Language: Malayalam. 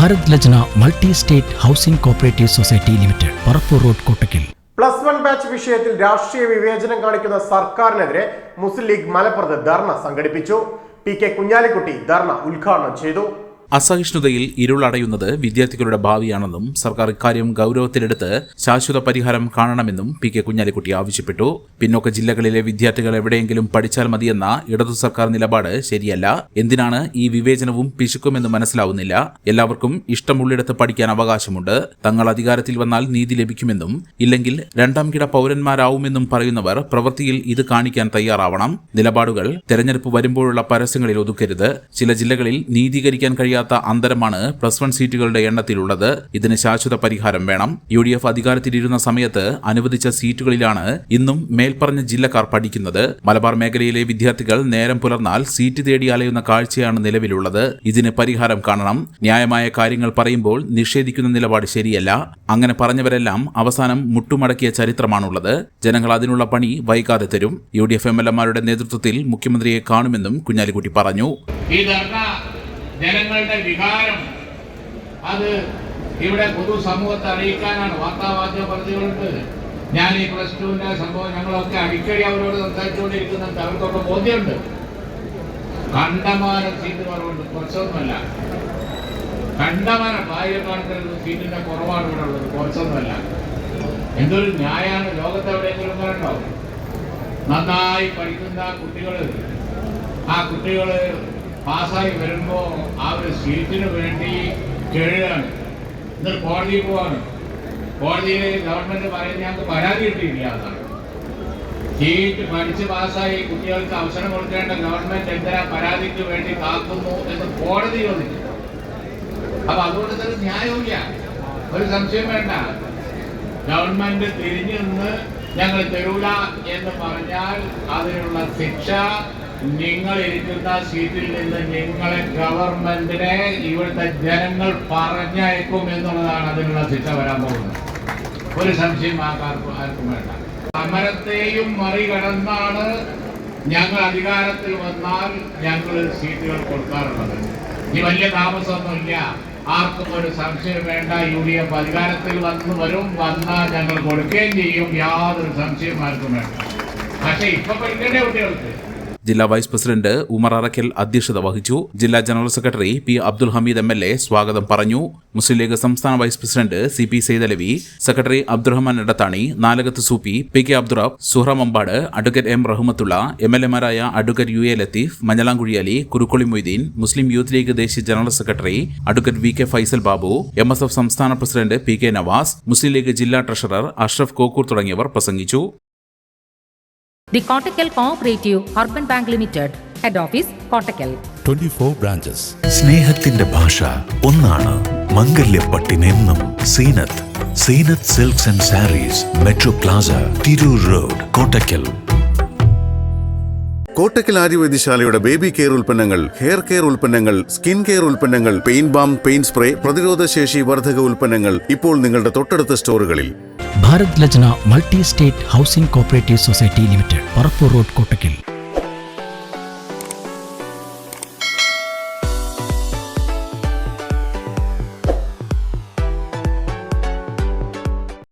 Bharat Lajna multi state housing cooperative society limited Parappur road Kottakkal. Plus one batch വിഷയത്തിൽ രാഷ്ട്രീയ വിവേചനം കാണിക്കുന്ന സർക്കാരിനെതിരെ മുസ്ലിം ലീഗ് മലപ്പുറത്ത് ധർണ സംഘടിപ്പിച്ചു. പി കെ കുഞ്ഞാലിക്കുട്ടി ധർണ ഉദ്ഘാടനം ചെയ്തു. അസഹിഷ്ണുതയിൽ ഇരുളടയുന്നത് വിദ്യാർത്ഥികളുടെ ഭാവിയാണെന്നും സർക്കാർ ഇക്കാര്യം ഗൗരവത്തിലെടുത്ത് ശാശ്വത പരിഹാരം കാണണമെന്നും പി കെ കുഞ്ഞാലിക്കുട്ടി ആവശ്യപ്പെട്ടു. പിന്നോക്ക ജില്ലകളിലെ വിദ്യാർത്ഥികൾ എവിടെയെങ്കിലും പഠിച്ചാൽ മതിയെന്ന ഇടതു സർക്കാർ നിലപാട് ശരിയല്ല. എന്തിനാണ് ഈ വിവേചനവും പിശുക്കുമെന്ന് മനസ്സിലാവുന്നില്ല. എല്ലാവർക്കും ഇഷ്ടമുള്ളിടത്ത് പഠിക്കാൻ അവകാശമുണ്ട്. തങ്ങൾ അധികാരത്തിൽ വന്നാൽ നീതി ലഭിക്കുമെന്നും ഇല്ലെങ്കിൽ രണ്ടാം കിട പൗരന്മാരാവുമെന്നും പറയുന്നവർ പ്രവൃത്തിയിൽ ഇത് കാണിക്കാൻ തയ്യാറാവണം. നിലപാടുകൾ തെരഞ്ഞെടുപ്പ് വരുമ്പോഴുള്ള പരസ്യങ്ങളിൽ ഒതുക്കരുത്. ചില ജില്ലകളിൽ നീതീകരിക്കാൻ കഴിയാത്ത അന്തരമാണ് പ്ലസ് വൺ സീറ്റുകളുടെ എണ്ണത്തിലുള്ളത്. ഇതിന് ശാശ്വത പരിഹാരം വേണം. യു ഡി എഫ് അധികാരത്തിലിരുന്ന സമയത്ത് അനുവദിച്ച സീറ്റുകളിലാണ് ഇന്നും മേൽപ്പറഞ്ഞ ജില്ലക്കാർ പഠിക്കുന്നത്. മലബാർ മേഖലയിലെ വിദ്യാർത്ഥികൾ നേരം പുലർന്നാൽ സീറ്റ് തേടി അലയുന്ന കാഴ്ചയാണ് നിലവിലുള്ളത്. ഇതിന് പരിഹാരം കാണണം. ന്യായമായ കാര്യങ്ങൾ പറയുമ്പോൾ നിഷേധിക്കുന്ന നിലപാട് ശരിയല്ല. അങ്ങനെ പറഞ്ഞവരെല്ലാം അവസാനം മുട്ടുമടക്കിയ ചരിത്രമാണുള്ളത്. ജനങ്ങൾ അതിനുള്ള പണി വൈകാതെ തരും. U D F M L എമാരുടെ നേതൃത്വത്തിൽ മുഖ്യമന്ത്രിയെ കാണുമെന്നും കുഞ്ഞാലിക്കുട്ടി പറഞ്ഞു. ജനങ്ങളുടെ വികാരം. അത് ഇവിടെ പൊതുസമൂഹത്തെ അറിയിക്കാനാണ്. വാർത്താമാധ്യമ പ്രതികളുണ്ട്. ഞാൻ ഈ പ്ലസ് ടുവിന്റെ സംഭവം ഞങ്ങളൊക്കെ അടിക്കടി അവരോട് സംസാരിച്ചുകൊണ്ടിരിക്കുന്നുണ്ട്. അവർക്കൊക്കെ ബോധ്യമുണ്ട്. കണ്ടമാനം സീറ്റ് കുറവുണ്ട്. കുറച്ചൊന്നുമല്ല. കണ്ടമാനം ആയിരക്കണക്കിന് സീറ്റിന്റെ കുറവാണ് ഇവിടെ ഉള്ളത്. കുറച്ചൊന്നുമല്ല. എന്തൊരു ന്യായമാണ് ലോകത്ത് എവിടെയെങ്കിലും കണ്ടോ നന്നായി പഠിക്കുന്ന കുട്ടികൾ ആ കുട്ടികൾ പാസ്സായി വരുമ്പോൾ ആ ഒരു സീറ്റിന് വേണ്ടി കേഴുകയാണ് എന്നിട്ട് കോടതിയിൽ പോവാണ്. കോടതിയിൽ ഗവൺമെന്റ് പറയുന്നത് ഞങ്ങൾക്ക് പരാതി കിട്ടിയില്ല എന്നാണ്. സീറ്റ് പഠിച്ച് പാസ്സായി കുട്ടികൾക്ക് അവസരം കൊടുക്കേണ്ട ഗവൺമെന്റ് എന്തിനാ പരാതിക്ക് വേണ്ടി കാക്കുന്നു എന്ന് കോടതി ചോദിച്ചു. അപ്പൊ അതുകൊണ്ട് തന്നെ ന്യായമില്ല ഒരു സംശയം വേണ്ട. ഗവൺമെന്റ് തിരിഞ്ഞു നിന്ന് ഞങ്ങൾ തരൂല എന്ന് പറഞ്ഞാൽ അതിനുള്ള ശിക്ഷ നിങ്ങൾ ഇരിക്കുന്ന സീറ്റിൽ നിന്ന് നിങ്ങളെ ഗവൺമെന്റിനെ ഇവിടുത്തെ ജനങ്ങൾ പറഞ്ഞയക്കും എന്നുള്ളതാണ് അതിനുള്ള ശിക്ഷ വരാൻ പോകുന്നത്. ഒരു സംശയം ആർക്കും ആർക്കും വേണ്ട. സമരത്തെയും മറികടന്നാണ് ഞങ്ങൾ അധികാരത്തിൽ വന്നാൽ ഞങ്ങൾ സീറ്റുകൾ കൊടുക്കാറുള്ളത്. ഇനി വലിയ താമസമൊന്നുമില്ല. ആർക്കും ഒരു സംശയം വേണ്ട. യു ഡി എഫ് അധികാരത്തിൽ വന്ന് വരും. വന്നാൽ ഞങ്ങൾ കൊടുക്കുകയും ചെയ്യും. യാതൊരു സംശയം ആർക്കും വേണ്ട. പക്ഷെ ഇപ്പൊ പഠിക്കേണ്ട കുട്ടികൾക്ക്? ജില്ലാ വൈസ് പ്രസിഡന്റ് ഉമർ അറക്കൽ അധ്യക്ഷത വഹിച്ചു. ജില്ലാ general secretary P Abdul Hameed M L A സ്വാഗതം പറഞ്ഞു. മുസ്ലിം ലീഗ് സംസ്ഥാന vice president C P Saithalavi secretary Abdurahman Edathani Nalakath Soopy P K Abdurab Suhra Mampad advocate M Rahmathulla M L എമാരായ advocate U A Latheef Manjalamkuzhi Ali Kurukkoli Moideen Muslim youth League ദേശീയ general secretary advocate V K Faisal Babu M S F സംസ്ഥാന president P K Navas Muslim League ജില്ലാ ട്രഷറർ അഷ്റഫ് കോക്കൂർ തുടങ്ങിയവർ പ്രസംഗിച്ചു. The Kottakkal Cooperative Urban Bank Limited, Head Office, Kottakkal. 24 branches. സ്നേഹത്തിന്റെ ഭാഷ ഒന്നാണ് മംഗല്യപ്പട്ടിനെന്നും Seenath Seenath silks and saris metro plaza Tirur road Kottakkal Kottakkal ആര്യവൈദ്യശാലയുടെ baby care ഉൽപ്പന്നങ്ങൾ ഹെയർ കെയർ ഉൽപ്പന്നങ്ങൾ സ്കിൻ കെയർ ഉൽപ്പന്നങ്ങൾ പെയിൻ ബാം പെയിൻ സ്പ്രേ പ്രതിരോധ ശേഷി വർധക ഉൽപ്പന്നങ്ങൾ ഇപ്പോൾ നിങ്ങളുടെ തൊട്ടടുത്ത സ്റ്റോറുകളിൽ Bharat Lajna multi state housing cooperative society limited Parappur road Kottakkal.